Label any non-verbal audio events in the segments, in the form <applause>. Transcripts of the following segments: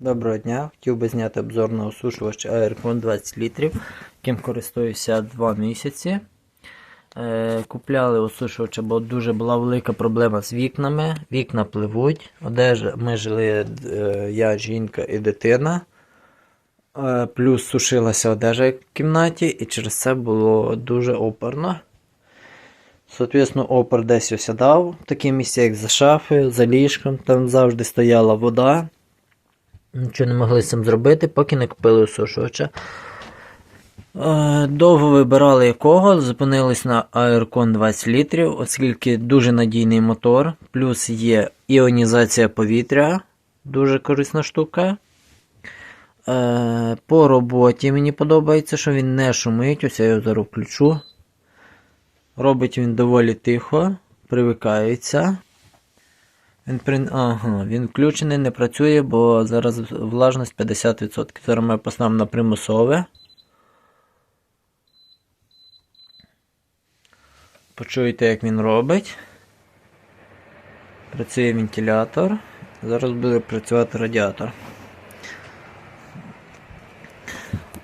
Доброго дня. Хотів би зняти обзор на осушувач Aircon 20 літрів, яким користуюся 2 місяці. Е, купляли осушувача, бо дуже була велика проблема з вікнами. Вікна пливуть. Одежа, ми жили е, я, жінка і дитина. Е, плюс сушилася одежа в кімнаті, і через це було дуже опорно. Соответственно, опор десь осядав. Такі місця, як за шафою, за ліжком, там завжди стояла вода. Нічого не могли цим зробити, поки не купили осушувача. Е, Довго вибирали якого, зупинились на Aircon 20 літрів, оскільки дуже надійний мотор, плюс є іонізація повітря, дуже корисна штука. Е, По роботі мені подобається, що він не шумить, ось я його зараз включу. Робить він доволі тихо, привикається. Він, при... ага, він включений, не працює, бо зараз влажність 50%. Зараз ми поставимо на примусове. Почуєте, як він робить. Працює вентилятор. Зараз буде працювати радіатор.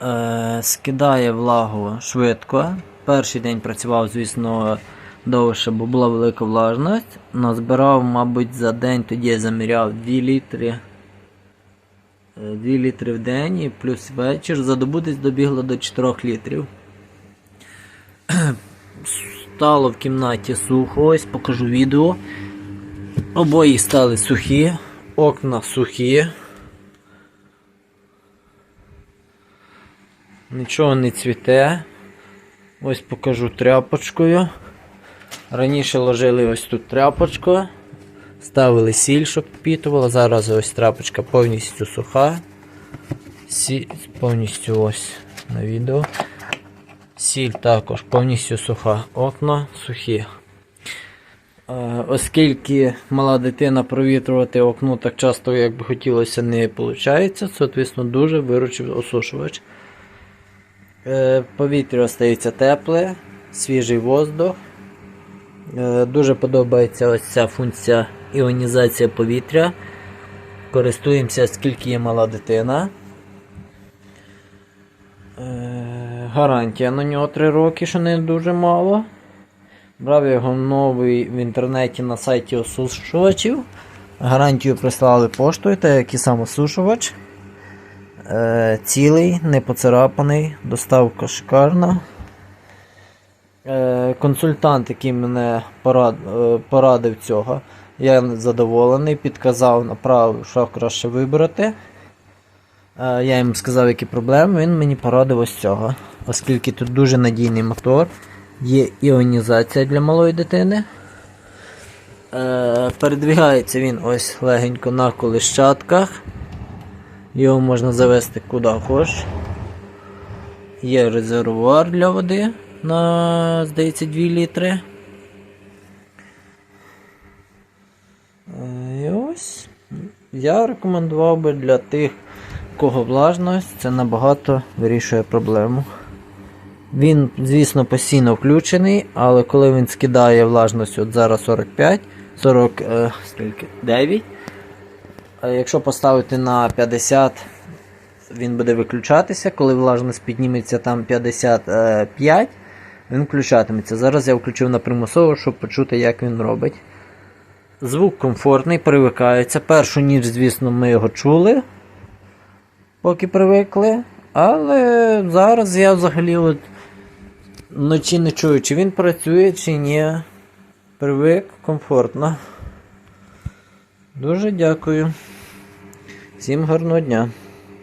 Е, скидає влагу швидко. Перший день працював, звісно, довше, бо була велика влажність. Назбирав, мабуть, за день тоді я заміряв 2 літри. Е, 2 літри в день і плюс вечір. За добу десь добігло до 4 літрів. <clears throat> Стало в кімнаті сухо, ось покажу відео. Обої стали сухі, окна сухі. Нічого не цвіте. Ось покажу тряпочкою. Раніше ложили ось тут тряпочку, ставили сіль, щоб впітувала. Зараз ось тряпочка повністю суха. Сіль повністю ось на відео. Сіль також повністю суха. Окна сухі. Е, Оскільки мала дитина провітрювати окно так часто, як би хотілося, не виходить, соответственно, дуже виручив осушувач. Е, Повітря остається тепле, свіжий воздух. Е, Дуже подобається ось ця функція іонізація повітря. Користуємося, оскільки є мала дитина. Е, Гарантія на нього 3 роки, що не дуже мало. Брав його новий в інтернеті на сайті осушувачів. Гарантію прислали поштою, так як і сам осушувач. Е, цілий, не поцарапаний, доставка шикарна. Е, консультант, який мене е, порадив цього, я задоволений, підказав, направив, що краще вибрати. Е, я йому сказав, які проблеми, він мені порадив ось цього. Оскільки тут дуже надійний мотор, є іонізація для малої дитини. Передвігається він ось легенько на колищатках. Його можна завести куди хочеш. Є резервуар для води на, здається, 2 літри. Е, І ось я рекомендував би для тих, кого влажність, це набагато вирішує проблему. Він, звісно, постійно включений, але коли він скидає влажність, от зараз 45, 40, е, скільки? 9. А якщо поставити на 50, він буде виключатися. Коли влажність підніметься там 55, він включатиметься. Зараз я включив на примусово, щоб почути, як він робить. Звук комфортний, привикається. Першу ніч, звісно, ми його чули, поки привикли. Але зараз я взагалі от вночі не чую, чи він працює, чи ні. Привик комфортно. Дуже дякую. Всім гарного дня.